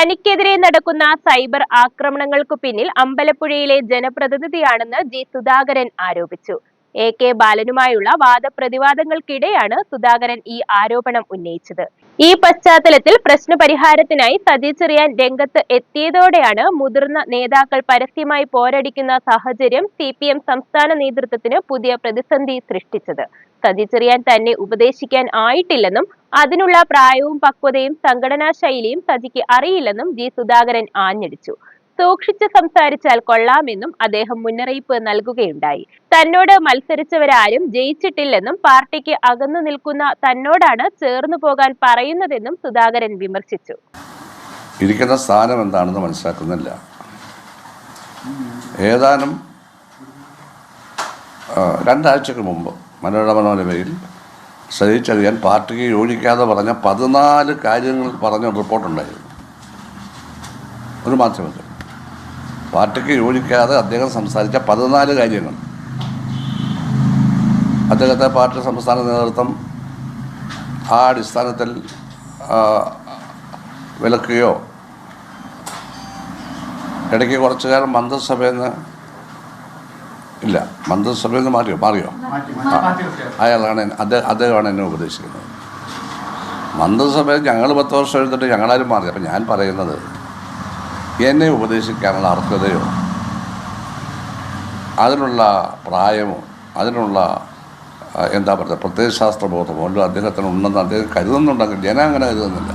തനിക്കെതിരെ നടക്കുന്ന സൈബർ ആക്രമണങ്ങൾക്കു പിന്നിൽ അമ്പലപ്പുഴയിലെ ജനപ്രതിനിധിയാണെന്ന് ജി സുധാകരൻ ആരോപിച്ചു. എ കെ ബാലനുമായുള്ള വാദപ്രതിവാദങ്ങൾക്കിടെയാണ് സുധാകരൻ ഈ ആരോപണം ഉന്നയിച്ചത്. ഈ പശ്ചാത്തലത്തിൽ പ്രശ്നപരിഹാരത്തിനായി പരിഹാരത്തിനായി തതിച്ചെറിയാൻ രംഗത്ത് എത്തിയതോടെയാണ് മുതിർന്ന നേതാക്കൾ പരസ്യമായി പോരടിക്കുന്ന സാഹചര്യം സി പി എം സംസ്ഥാന നേതൃത്വത്തിന് പുതിയ പ്രതിസന്ധി സൃഷ്ടിച്ചത്. തതിച്ചെറിയാൻ തന്നെ ഉപദേശിക്കാൻ ആയിട്ടില്ലെന്നും അതിനുള്ള പ്രായവും പക്വതയും സംഘടനാ ശൈലിയും സജിക്ക് അറിയില്ലെന്നും ജി സുധാകരൻ ആഞ്ഞടിച്ചു. സൂക്ഷിച്ച് സംസാരിച്ചാൽ കൊള്ളാമെന്നും അദ്ദേഹം മുന്നറിയിപ്പ് നൽകുകയുണ്ടായി. തന്നോട് മത്സരിച്ചവരാരും ജയിച്ചിട്ടില്ലെന്നും പാർട്ടിക്ക് അകന്നു നിൽക്കുന്ന തന്നോടാണ് ചേർന്നു പോകാൻ പറയുന്നതെന്നും സുധാകരൻ വിമർശിച്ചു. ഇരിക്കുന്ന സ്ഥാനം എന്താണെന്ന് മനസ്സിലാക്കുന്നില്ല. ഏതാനും രണ്ടാഴ്ചക്ക് മുമ്പ് മനോരമ മനോരമയിൽ ശ്രദ്ധിച്ചറിയാൻ പാർട്ടിക്ക് യോജിക്കാതെ പറഞ്ഞ പതിനാല് കാര്യങ്ങൾ പറഞ്ഞ റിപ്പോർട്ടുണ്ടായിരുന്നു. ഒരു മാധ്യമത്തിൽ. പാർട്ടിക്ക് യോജിക്കാതെ അദ്ദേഹം സംസാരിച്ച പതിനാല് കാര്യങ്ങൾ. അദ്ദേഹത്തെ പാർട്ടി സംസ്ഥാന നേതൃത്വം ആ അടിസ്ഥാനത്തിൽ വിലക്കുകയോ ഇടയ്ക്ക് കുറച്ചു കാലം മന്ത്രിസഭയിൽ നിന്ന് ഇല്ല മന്ത്രിസഭയിൽ നിന്ന് മാറിയോ? മാറിയോ അയാളാണ് അദ്ദേഹം അദ്ദേഹമാണ് എന്നെ ഉപദേശിക്കുന്നത്. മന്ത്രിസഭയിൽ ഞങ്ങൾ പത്ത് വർഷം എഴുതിട്ട് ഞങ്ങളാരും മാറി അപ്പം ഞാൻ പറയുന്നത് എന്നെ ഉപദേശിക്കാനുള്ള അർഹതയോ അതിനുള്ള പ്രായമോ അതിനുള്ള എന്താ പറയുക പ്രത്യയശാസ്ത്ര ബോധമോ അല്ലോ അദ്ദേഹത്തിന് ഉണ്ടെന്ന് അദ്ദേഹം കരുതുന്നുണ്ടെങ്കിൽ ജനം അങ്ങനെ കരുതുന്നില്ല.